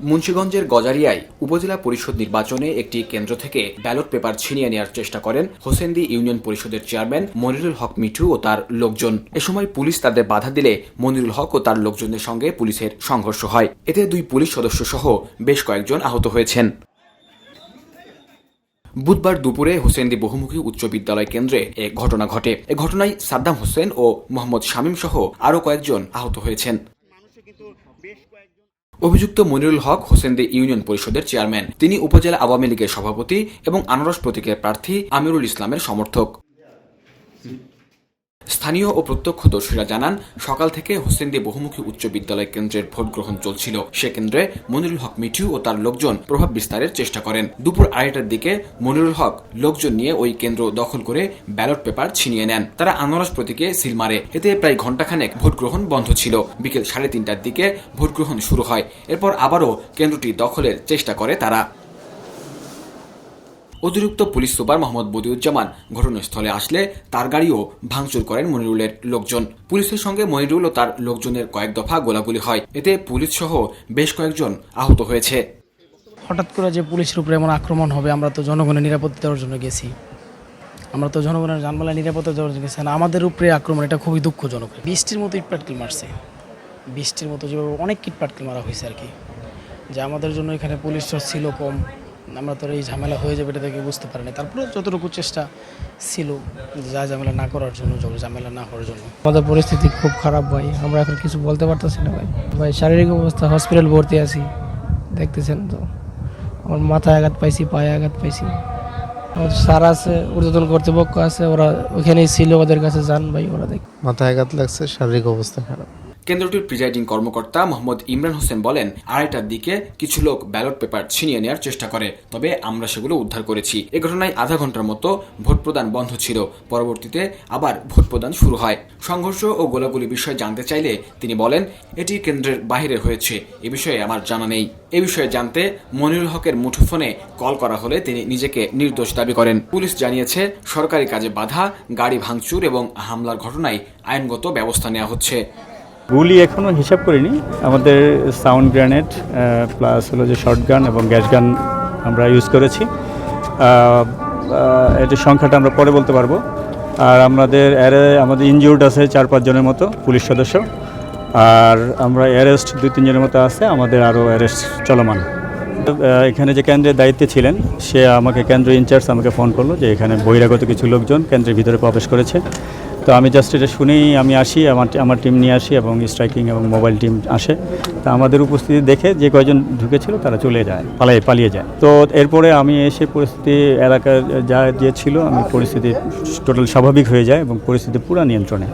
মুন্সিগঞ্জের গজারিয়ায় উপজেলা পরিষদ নির্বাচনে একটি কেন্দ্র থেকে ব্যালট পেপার ছিনিয়ে নেওয়ার চেষ্টা করেন হোসেন্দি ইউনিয়ন পরিষদের চেয়ারম্যান মনিরুল হক মিঠু ও তার লোকজন। এ সময় পুলিশ তাদের বাধা দিলে মনিরুল হক ও তার লোকজনের সঙ্গে পুলিশের সংঘর্ষ হয়। এতে দুই পুলিশ সদস্য সহ বেশ কয়েকজন আহত হয়েছেন। বুধবার দুপুরে হোসেন্দি বহুমুখী উচ্চ বিদ্যালয় কেন্দ্রে এ ঘটনা ঘটে। এ ঘটনায় সাদ্দাম হোসেন ও মোহাম্মদ শামীম সহ আরও কয়েকজন আহত হয়েছেন। অভিযুক্ত মনিরুল হক হোসেন্দি ইউনিয়ন পরিষদের চেয়ারম্যান। তিনি উপজেলা আওয়ামী লীগের সভাপতি এবং আনারস প্রতীকের প্রার্থী আমিরুল ইসলামের সমর্থক। স্থানীয় ও প্রত্যক্ষদর্শীরা জানান, সকাল থেকে হোসেন্দি বহুমুখী উচ্চ বিদ্যালয় কেন্দ্রের ভোট গ্রহণ চলছিল। সে কেন্দ্রে মনিরুল হক, মিঠু ও তার লোকজন প্রভাব বিস্তারের চেষ্টা করেন। দুপুর আড়াইটার দিকে মনিরুল হক লোকজন নিয়ে ওই কেন্দ্র দখল করে ব্যালট পেপার ছিনিয়ে নেন। তারা আনারস প্রতীকে সিল মারে। এতে প্রায় ঘণ্টাখানেক ভোট গ্রহণ বন্ধ ছিল। বিকেল সাড়ে তিনটার দিকে ভোট গ্রহণ শুরু হয়। এরপর আবারও কেন্দ্রটি দখলের চেষ্টা করে তারা। অতিরিক্ত পুলিশ সুপার মোহাম্মদ বদিউজ্জামান ঘটনাস্থলে আসলে তার গাড়িও ভাঙচুর করেন মনিরুলের লোকজন। পুলিশের সঙ্গে মনিরুল ও তার লোকজনের কয়েক দফা গোলাগুলি হয়। এতে পুলিশ সহ বেশ কয়েকজন আহত হয়েছে। হঠাৎ করে যে পুলিশের উপরে এমন আক্রমণ হবে, আমরা তো জনগণের নিরাপত্তা দেওয়ার জন্য গেছি। আমরা তো জনগণের জানমালের নিরাপত্তা দেওয়ার জন্য গেছি। আমাদের উপরে আক্রমণ, এটা খুবই দুঃখজনক। বৃষ্টির মতো ইটপাটকেল মারছে। বৃষ্টির মতো যেভাবে অনেক ইটপাটকেল মারা হয়েছে আর কি। যে আমাদের জন্য এখানে পুলিশ ছিল কম। আমরা তো এই ঝামেলা হয়ে যাবে এটা থেকে বুঝতে পারিনি। তারপরে যতটুকু চেষ্টা ছিল যা ঝামেলা না করার জন্য ঝামেলা না হওয়ার জন্য। আমাদের পরিস্থিতি খুব খারাপ ভাই। আমরা এখন কিছু বলতে পারতেছি না ভাই। ভাই শারীরিক অবস্থা হসপিটাল ভর্তি আছি। দেখতেছেন তো? আমার মাথায় আঘাত পাইছি পায়ে আঘাত পাইছি। আমাদের স্যার আছে ঊর্ধ্বতন কর্তৃপক্ষ আছে ওরা ওখানেই ছিল ওদের কাছে যান ভাই ওরা দেখ মাথায় আঘাত লাগছে শারীরিক অবস্থা খারাপ। কেন্দ্রটির প্রিজাইডিং কর্মকর্তা মোহাম্মদ ইমরান হোসেন বলেন, আড়াইটার দিকে কিছু লোক ব্যালট পেপার ছিনিয়ে নেওয়ার চেষ্টা করে, তবে আমরা সেগুলো উদ্ধার করেছি। এ ঘটনায় আধা ঘণ্টার মতো ভোট প্রদান বন্ধ ছিল। পরবর্তীতে আবার ভোট প্রদান শুরু হয়। সংঘর্ষ ও গোলাগুলি বিষয়ে জানতে চাইলে তিনি বলেন, এটি কেন্দ্রের বাইরে হয়েছে। এ বিষয়ে আমার জানা নেই। এ বিষয়ে জানতে মনিরুল হকের মুঠোফোনে কল করা হলে তিনি নিজেকে নির্দোষ দাবি করেন। পুলিশ জানিয়েছে, সরকারি কাজে বাধা, গাড়ি ভাঙচুর এবং হামলার ঘটনায় আইনগত ব্যবস্থা নেওয়া হচ্ছে। গুলি এখনও হিসাব করিনি। আমাদের সাউন্ড গ্রেনেড প্লাস হলো যে শর্ট গান এবং গ্যাস গান আমরা ইউজ করেছি। এটির সংখ্যাটা আমরা পরে বলতে পারব। আর আমাদের অ্যারে আমাদের ইনজিউর্ড আছে চার পাঁচজনের মতো পুলিশ সদস্য। আর আমরা অ্যারেস্ট দুই তিনজনের মতো আছে, আমাদের আরও অ্যারেস্ট চলমান। এখানে যে কেন্দ্রের দায়িত্বে ছিলেন, সে আমাকে কেন্দ্র ইনচার্জ আমাকে ফোন করল যে এখানে বহিরাগত কিছু লোকজন কেন্দ্রের ভিতরে প্রবেশ করেছে। তো আমি জাস্ট এটা শুনেই আমি আসি, আমার আমার টিম নিয়ে আসি এবং স্ট্রাইকিং এবং মোবাইল টিম আসে। তা আমাদের উপস্থিতি দেখে যে কয়জন ঢুকেছিল তারা চলে যায়, পালিয়ে পালিয়ে যায়। তো এরপরে আমি এসে পরিস্থিতি এলাকার যা যে ছিল, আমি পরিস্থিতি টোটাল স্বাভাবিক হয়ে যায় এবং পরিস্থিতি পুরো নিয়ন্ত্রণে।